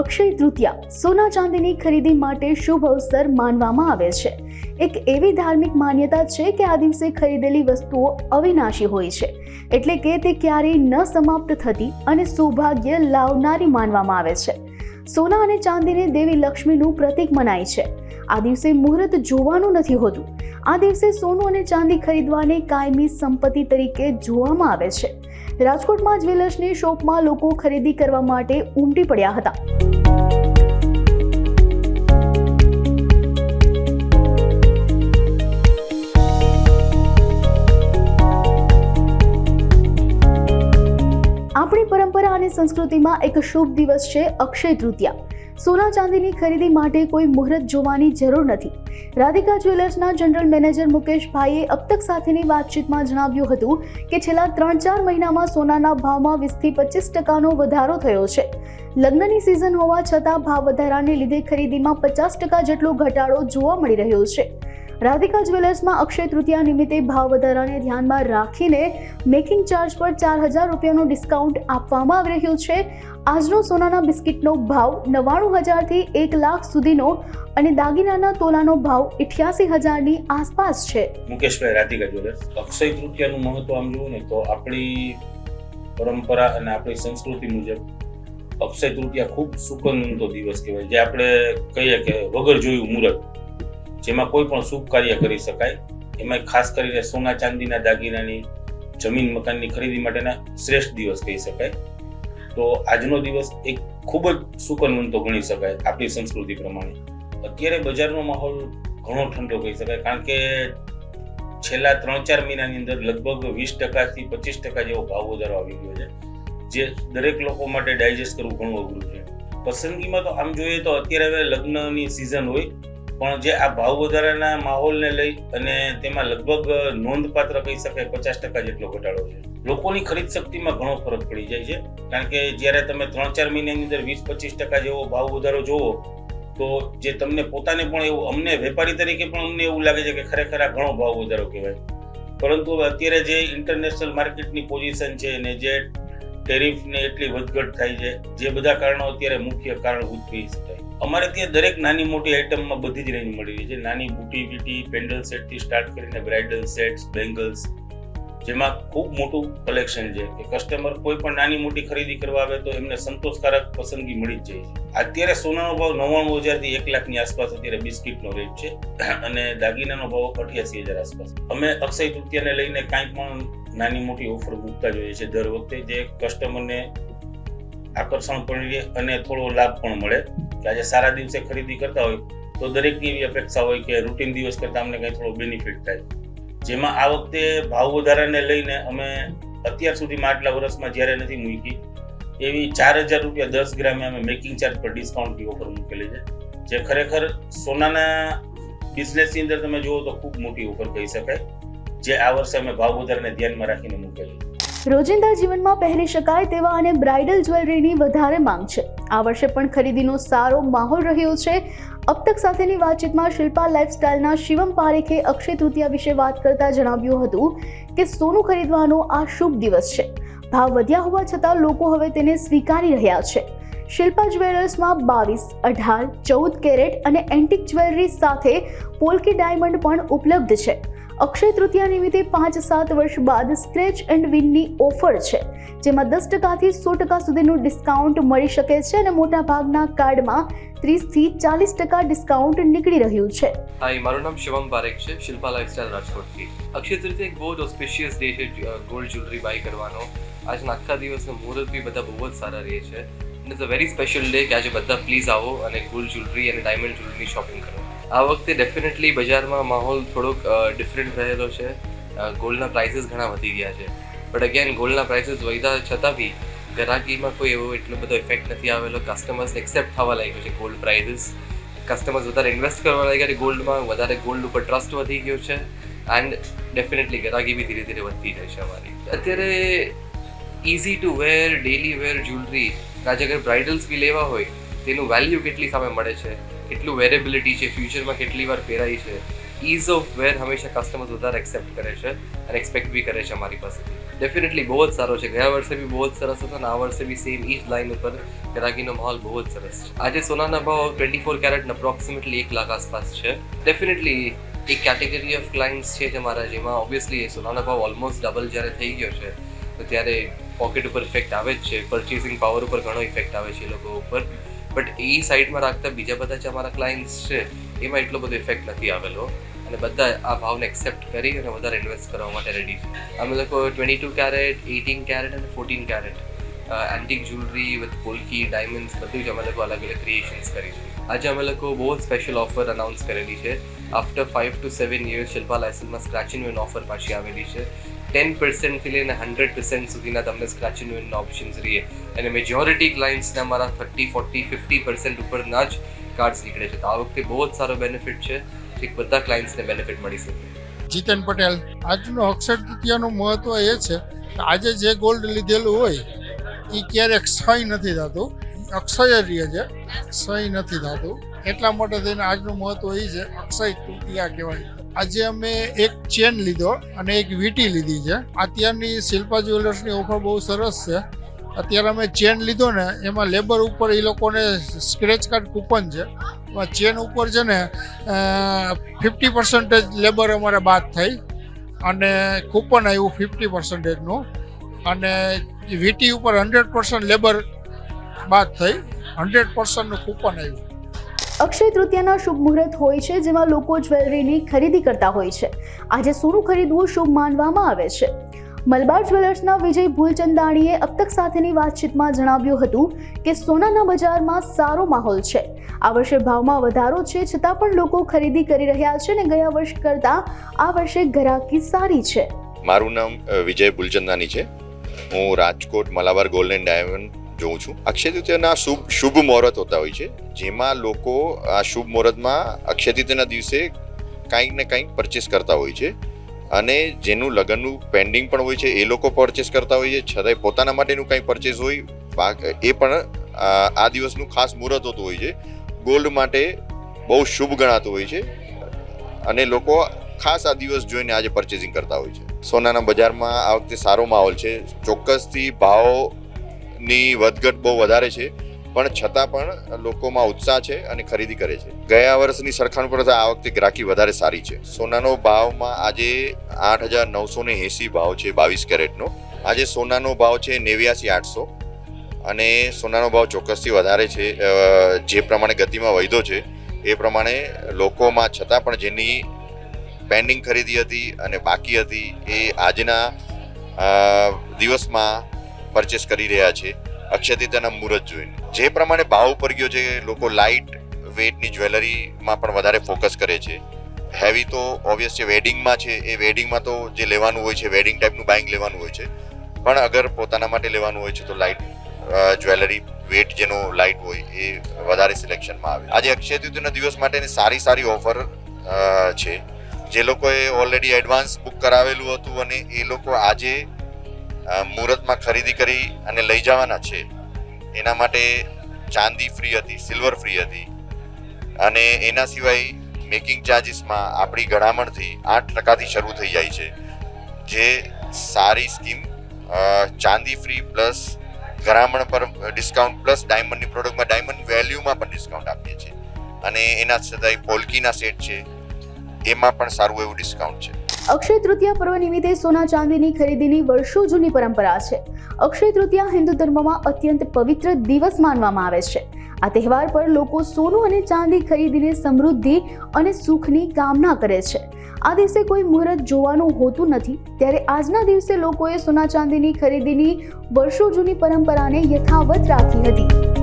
અક્ષય તૃતીયા, સોના ચાંદીની ખરીદી માટે શુભ અવસર માનવામાં આવે છે. એક એવી ધાર્મિક માન્યતા છે કે આ દિવસે ખરીદેલી વસ્તુઓ અવિનાશી હોય છે, એટલે કે તે ક્યારેય ન સમાપ્ત થતી અને સૌભાગ્ય લાવનારી માનવામાં આવે છે. સોના અને ચાંદીને દેવી લક્ષ્મીનું પ્રતીક મનાય છે. આ દિવસે મુહૂર્ત જોવાનું નથી હોતું. આ દિવસે સોનું અને ચાંદી ખરીદવાને કાયમી સંપત્તિ તરીકે જોવામાં આવે છે. રાજકોટમાં જ્વેલર્સની શોપમાં લોકો ખરીદી કરવા માટે ઉમટી પડ્યા હતા. પરંપરા સંસ્કૃતિમાં એક શુભ દિવસ છે અક્ષય તૃતીયા. સોના ચાંદીની ખરીદી માટે કોઈ મુહૂર્ત જોવાની જરૂર નથી. રાધિકા જ્વેલર્સના જનરલ મેનેજર મુકેશભાઈએ અબતક સાથેની વાતચીતમાં જણાવ્યું હતું કે છેલ્લા ત્રણ ચાર મહિનામાં સોનાના ભાવમાં વીસથી પચીસ ટકાનો વધારો થયો છે. લગ્નની સિઝન હોવા છતાં ભાવ વધારાને લીધે ખરીદીમાં પચાસ ટકા જેટલો ઘટાડો જોવા મળી રહ્યો છે. રાધિકા જ્વેલર્સમાં અક્ષય તૃતીયા નિમિત્તે ભાવ વધારાને ધ્યાનમાં રાખીને મેકિંગ ચાર્જ પર ચાર હજાર રૂપિયાનું ડિસ્કાઉન્ટ આપવામાં આવી રહ્યું છે. આજનો સોનાના બિસ્કિટનો ભાવ નવ્વાણું હજારથી એક લાખ સુધીનો અને દાગીનાના તોલાનો ભાવ ઇઠ્યાસી હજારની આસપાસ છે. મુકેશભાઈ, રાધિકા જ્વેલર્સ, અક્ષય તૃતીયાનું મહત્વ આમ જોવું ને તો આપણી પરંપરા અને આપણી સંસ્કૃતિ મુજબ અક્ષય તૃતીયા ખૂબ સુકનતો દિવસ કહેવાય. જે આપણે કહીએ કે વગર જોયું મુહૂર્ત જેમાં કોઈ પણ શુભ કાર્ય કરી શકાય, એમાં ખાસ કરીને સોના ચાંદીના દાગીનાની, જમીન મકાનની ખરીદી માટેના શ્રેષ્ઠ દિવસ કહી શકાય. તો આજનો દિવસ એક ખૂબ જ સુકનવંતો ગણી શકાય, આપણી સંસ્કૃતિ પ્રમાણે. અત્યારે બજારનો માહોલ ઘણો ઠંડો કહી શકાય, કારણ કે છેલ્લા ત્રણ ચાર મહિનાની અંદર લગભગ વીસ ટકાથી પચીસ ટકા જેવો ભાવ વધારો આવી ગયો છે, જે દરેક લોકો માટે ડાયજેસ્ટ કરવું ઘણું અઘરું છે. પસંદગીમાં તો આમ જોઈએ તો અત્યારે હવે લગ્નની સિઝન હોય પણ જે આ ભાવ વધારાના માહોલને લઈ અને તેમાં લગભગ નોંધપાત્ર કહી શકાય પચાસ ટકા જેટલો ઘટાડો છે. લોકોની ખરીદ શક્તિમાં ઘણો ફરક પડી જાય છે. કારણ કે જ્યારે તમે ત્રણ ચાર મહિનાની અંદર વીસ પચીસ ટકા જેવો ભાવ વધારો જોવો, તો જે તમને પોતાને પણ એવું, અમને વેપારી તરીકે પણ અમને એવું લાગે છે કે ખરેખર આ ઘણો ભાવ વધારો કહેવાય. પરંતુ અત્યારે જે ઇન્ટરનેશનલ માર્કેટની પોઝિશન છે અને જે ટેરિફને એટલી વધઘટ થાય છે, જે બધા કારણો અત્યારે મુખ્ય કારણભૂત કહી શકાય. અમારે ત્યાં દરેક નાની મોટી આઇટમમાં બધી જ રેન્જ મળી રહી છે. નાની બુટી બીટી પેન્ડલ સેટથી સ્ટાર્ટ કરીને બ્રાઇડલ સેટ્સ બેંગલ્સ જેમાં ખૂબ મોટું કલેક્શન છે કે કસ્ટમર કોઈ પણ નાની મોટી ખરીદી કરવા આવે તો એમને સંતોષકારક પસંદગી મળી જ જાય અત્યારે સોનાનો ભાવ નવ્વાણું હજારથી એક લાખની આસપાસ અત્યારે બિસ્કિટનો રેટ છે અને દાગીનાનો ભાવ અઠ્યાસી હજાર આસપાસ. અમે અક્ષય તૃતીયાને લઈને કાંઈ પણ નાની મોટી ઓફર મૂકતા જોઈએ છે દર વખતે જે કસ્ટમરને આકર્ષણ પણ રહે અને થોડો લાભ પણ મળે. કે આજે સારા દિવસે ખરીદી કરતા હોય, તો દરેકની એવી અપેક્ષા હોય કે રૂટીન દિવસ કરતાં અમને કંઈ થોડો બેનિફિટ થાય. જેમાં આ વખતે ભાવ વધારાને લઈને અમે અત્યાર સુધીમાં આટલા વર્ષમાં જ્યારે નથી મૂકી, એવી ચાર હજાર રૂપિયા દસ ગ્રામે અમે મેકિંગ ચાર્જ પર ડિસ્કાઉન્ટની ઓફર મૂકેલી છે. જે ખરેખર સોનાના બિઝનેસની અંદર તમે જુઓ તો ખૂબ મોટી ઓફર કહી શકાય. જે આ વર્ષે અમે ભાવ વધારાને ધ્યાનમાં રાખીને મૂકેલી રોજિંદા જીવનમાં પહેરી શકાય તેવા અને બ્રાઇડલ જ્વેલરીની વધારે માંગ છે. આ વર્ષે પણ ખરીદીનો સારો માહોલ રહ્યો છે. અબતક સાથેની વાતચીતમાં શિલ્પા લાઇફસ્ટાઇલના શિવમ પારેખે અક્ષય તૃતીયા વિશે વાત કરતા જણાવ્યું હતું કે સોનું ખરીદવાનો આ શુભ દિવસ છે. ભાવ વધ્યા હોવા છતાં લોકો હવે તેને સ્વીકારી રહ્યા છે. શિલ્પા જ્વેલર્સમાં બાવીસ, અઢાર, ચૌદ કેરેટ અને એન્ટિક જ્વેલરી સાથે પોલકી ડાયમંડ પણ ઉપલબ્ધ છે. અક્ષય તૃતીયા નિમિત્તે પાંચ સાત વર્ષ બાદ સ્ક્રેચ એન્ડ વિનની ઓફર છે, જેમાં દસ ટકાથી સો ટકા સુધીનું ડિસ્કાઉન્ટ મળી શકે છે અને મોટા ભાગના કાર્ડમાં ત્રીસથી ચાલીસ ટકા ડિસ્કાઉન્ટ નીકળી રહ્યું છે. હાય, મારું નામ શિવમ પારેખ છે, શિલ્પા લાઇફસ્ટાઇલ રાજકોટથી. અક્ષય તૃતીય એક બહુ જ ઓસ્પિશિયસ ડે છે ગોલ્ડ જ્વેલરી બાય કરવાનો. આજના આખા દિવસનો મુહૂર્ત બી બધા બહુ જ સારા રહે છે. It's a very special day કે આજે બધા પ્લીઝ આવો અને ગોલ્ડ જ્વેલરી અને ડાયમંડ જ્વેલરીની શોપિંગ કરો. આ વખતે ડેફિનેટલી બજારમાં માહોલ થોડોક ડિફરન્ટ રહેલો છે. ગોલ્ડના પ્રાઇસીસ ઘણા વધી ગયા છે. બટ અગેન ગોલ્ડના પ્રાઇસીસ વધ્યા છતાં બી ગ્રાહકીમાં કોઈ એવો એટલો બધો ઇફેક્ટ નથી આવેલો. કસ્ટમર્સ એક્સેપ્ટ થવા લાગ્યો છે ગોલ્ડ પ્રાઇસીસ કસ્ટમર્સ વધારે ઇન્વેસ્ટ કરવા લાગ્યા છે ગોલ્ડમાં. વધારે ગોલ્ડ ઉપર ટ્રસ્ટ વધી ગયો છે. એન્ડ ડેફિનેટલી ગ્રાહકી બી ધીરે ધીરે વધતી જાય છે અમારી. અત્યારે easy to wear daily wear jewellery આજે અગર બ્રાઇડલ્સ બી લેવા હોય, તેનું વેલ્યુ કેટલી સામે મળે છે? કેટલું વેરેબિલિટી છે ફ્યુચરમાં કેટલી વાર પહેરાય છે ઇઝ ઓફ વેર હંમેશા કસ્ટમર્સ વધારે એક્સેપ્ટ કરે છે અને એક્સપેક્ટ બી કરે છે અમારી પાસેથી ડેફિનેટલી બહુ જ સારો છે. ગયા વર્ષે બી બહુ જ સરસ હતો અને આ વર્ષે બી સેમ ઈ જ લાઈન ઉપર ગ્રાહકીનો માહોલ બહુ જ સરસ છે. આજે સોનાના ભાવ ટ્વેન્ટી ફોર કેરેટ અપ્રોક્સિમેટલી એક લાખ આસપાસ છે. ડેફિનેટલી એક કેટેગરી ઓફ ક્લાયન્ટ્સ છે તમારા મારા જેમાં. ઓબ્વિયસલી સોનાના ભાવ ઓલમોસ્ટ ડબલ જ્યારે થઈ ગયો છે, તો ત્યારે પોકેટ ઉપર ઇફેક્ટ આવે જ છે. પરચેસિંગ પાવર ઉપર ઘણો ઇફેક્ટ આવે છે લોકો ઉપર. બટ એ સાઈડમાં રાખતા બીજા બધા જે અમારા ક્લાયન્ટ્સ છે, એમાં એટલો બધો ઇફેક્ટ નથી આવેલો. અને બધા આ ભાવને એક્સેપ્ટ કરી અને વધારે ઇન્વેસ્ટ કરવા માટે રેડી છે. અમે લોકો twenty two carat eighteen carat અને fourteen carat antique jewellery with polki diamonds બધું જ અમે લોકો અલગ અલગ ક્રિએશન્સ કરી છે. આજે અમે લોકો બહુ સ્પેશિયલ ઓફર અનાઉન્સ કરેલી છે. After five to seven years Shilpa લાયસન્સમાં scratch offer પાછી આવેલી છે. ટેન પર્સન્ટથી લઈને હંડ્રેડ પર્સન્ટ સુધીના તમને સ્ક્રેચ ઇન વિનના ઓપ્શન્સ રહીએ. અને મેજોરિટી ક્લાયન્ટ્સને અમારા થર્ટી ફોર્ટી ફિફ્ટી પર્સન્ટ ઉપરના જ કાર્ડ્સ નીકળે છે. તો આ વખતે બહુ જ સારો બેનિફિટ છે જે બધા ક્લાયન્ટ્સને બેનિફિટ મળી શકે. જીતન પટેલ, આજનો અક્ષર તૃતીયાનું મહત્વ એ છે કે આજે જે ગોલ્ડ લીધેલું હોય એ ક્યારેક ક્ષય નથી થતું. અક્ષય રહે છે. ક્ષય નથી થતું. એટલા માટે થઈને આજનું મહત્વ એ છે, અક્ષય તૃતીયા કહેવાય. આજે અમે એક ચેન લીધો અને એક વીટી લીધી છે. અત્યારની શિલ્પા જ્વેલર્સની ઓફર બહુ સરસ છે. અત્યારે અમે ચેન લીધો ને, એમાં લેબર ઉપર એ લોકોને સ્ક્રેચ કાર્ડ કૂપન છે. એમાં ચેન ઉપર છે ને ફિફ્ટી પર્સન્ટેજ લેબર અમારે બાદ થઈ અને કૂપન આવ્યું ફિફ્ટી પર્સન્ટેજનું. અને વીટી ઉપર હંડ્રેડ પર્સન્ટ લેબર બાદ થઈ, હંડ્રેડ પર્સન્ટનું કૂપન આવ્યું. અક્ષય તૃતીયાના શુભ મુહૂર્ત હોય છે, જેમાં લોકો જ્વેલરીની ખરીદી કરતા હોય છે. આજે સોનું ખરીદવું શુભ માનવામાં આવે છે. મલબાર જ્વેલર્સના વિજય ભૂલચંદાણીએ અબતક સાથેની વાતચીતમાં જણાવ્યું હતું કે સોનાના બજારમાં સારો માહોલ છે. આ વર્ષે ભાવમાં વધારો છે, છતાં પણ લોકો ખરીદી કરી રહ્યા છે અને ગયા વર્ષ કરતાં આ વર્ષે ગ્રાહકી સારી છે. મારું નામ વિજય ભૂલચંદાની છે. હું Rajkot Malabar gold and diamond જોઉં છું. અક્ષય તૃતીયાના શુભ શુભ મુહૂર્ત હોતા હોય છે, જેમાં લોકો આ શુભ મુહૂર્તમાં અક્ષય તૃતીયાના દિવસે કંઈક ને કંઈક પરચેસ કરતા હોય છે. અને જેનું લગ્નનું પેન્ડિંગ પણ હોય છે, એ લોકો પરચેસ કરતા હોય છે. છતાંય પોતાના માટેનું કંઈ પરચેસ હોય એ પણ આ દિવસનું ખાસ મુહૂર્ત હોતું હોય છે. ગોલ્ડ માટે બહુ શુભ ગણાતું હોય છે. અને લોકો ખાસ આ દિવસ જોઈને આજે પરચેસિંગ કરતા હોય છે. સોનાના બજારમાં આ વખતે સારો માહોલ છે. ચોક્કસથી ભાવની વધઘટ બહુ વધારે છે, પણ છતાં પણ લોકોમાં ઉત્સાહ છે અને ખરીદી કરે છે. ગયા વર્ષની સરખામણી પર આ વખતે ગ્રાહકી વધારે સારી છે. સોનાનો ભાવમાં આજે આઠ હજાર નવસો ને એંસી ભાવ છે બાવીસ કેરેટનો. આજે સોનાનો ભાવ છે નેવ્યાસી આઠસો. અને સોનાનો ભાવ ચોક્કસથી વધારે છે જે પ્રમાણે ગતિમાં વધ્યો છે, એ પ્રમાણે લોકોમાં છતાં પણ જેની પેન્ડિંગ ખરીદી હતી અને બાકી હતી એ આજના દિવસમાં પરચેસ કરી રહ્યા છે અક્ષય તૃતીયાના મુહૂર્ત જોઈને. જે પ્રમાણે ભાવ ઉપર ગયો છે લોકો લાઇટ વેટની જ્વેલરીમાં પણ વધારે ફોકસ કરે છે. હેવી તો ઓબ્વિયસ છે વેડિંગમાં છે, એ વેડિંગમાં તો જે લેવાનું હોય છે વેડિંગ ટાઈપનું બાઇંગ લેવાનું હોય છે. પણ અગર પોતાના માટે લેવાનું હોય છે તો લાઇટ જ્વેલરી વેટ જેનો લાઇટ હોય એ વધારે સિલેક્શનમાં આવે. આજે અક્ષય તૃતીયના દિવસ માટેની સારી સારી ઓફર છે. જે લોકોએ ઓલરેડી એડવાન્સ બુક કરાવેલું હતું અને એ લોકો આજે મુહૂર્તમાં ખરીદી કરી અને લઈ જવાના છે. એના માટે ચાંદી ફ્રી હતી સિલ્વર ફ્રી હતી. અને એના સિવાય મેકિંગ ચાર્જિસમાં આપણી ગણામણથી આઠ ટકાથી શરૂ થઈ જાય છે. જે સારી સ્કીમ ચાંદી ફ્રી પ્લસ ગરામણ પર ડિસ્કાઉન્ટ પ્લસ ડાયમંડની પ્રોડક્ટમાં ડાયમંડ વેલ્યુમાં પણ ડિસ્કાઉન્ટ આપીએ છીએ. અને એના છતાંય પોલકીના સેટ છે. એમાં પણ સારું એવું ડિસ્કાઉન્ટ છે. અક્ષય તૃતીયા પર્વ નિમિત્તે સોના ચાંદીની ખરીદીની વર્ષો જૂની પરંપરા છે. અક્ષય તૃતીયા હિન્દુ ધર્મમાં અત્યંત પવિત્ર દિવસ માનવામાં આવે છે. આ તહેવાર પર લોકો સોનું અને ચાંદી ખરીદીને સમૃદ્ધિ અને સુખની કામના કરે છે. આ દિવસે કોઈ મુહૂર્ત જોવાનું હોતું નથી, ત્યારે આજના દિવસે લોકોએ સોના ચાંદીની ખરીદીની વર્ષો જૂની પરંપરાને યથાવત રાખી હતી.